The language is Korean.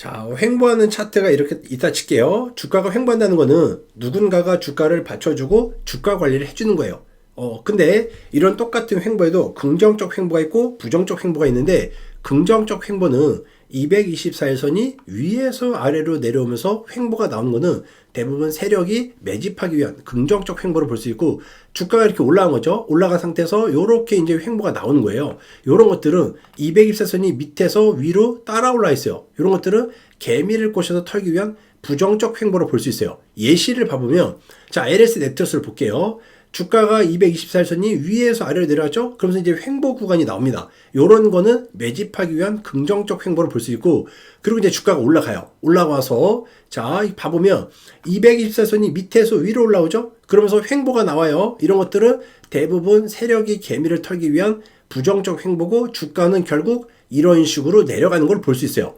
자, 횡보하는 차트가 이렇게 있다 칠게요. 주가가 횡보한다는 거는 누군가가 주가를 받쳐주고 주가 관리를 해주는 거예요. 어, 근데 이런 똑같은 횡보에도 긍정적 횡보가 있고 부정적 횡보가 있는데 긍정적 횡보는 224일선이 위에서 아래로 내려오면서 횡보가 나오는 거는 대부분 세력이 매집하기 위한 긍정적 횡보를 볼 수 있고 주가가 이렇게 올라간 거죠. 올라간 상태에서 이렇게 이제 횡보가 나오는 거예요. 이런 것들은 224선이 밑에서 위로 따라 올라 있어요. 이런 것들은 개미를 꼬셔서 털기 위한 부정적 횡보를 볼 수 있어요. 예시를 봐보면 자 LS 네트워스를 볼게요. 주가가 224선이 위에서 아래로 내려왔죠? 그러면서 이제 횡보 구간이 나옵니다. 요런 거는 매집하기 위한 긍정적 횡보를 볼 수 있고, 그리고 이제 주가가 올라가요. 올라와서, 자, 봐보면 224선이 밑에서 위로 올라오죠? 그러면서 횡보가 나와요. 이런 것들은 대부분 세력이 개미를 털기 위한 부정적 횡보고, 주가는 결국 이런 식으로 내려가는 걸 볼 수 있어요.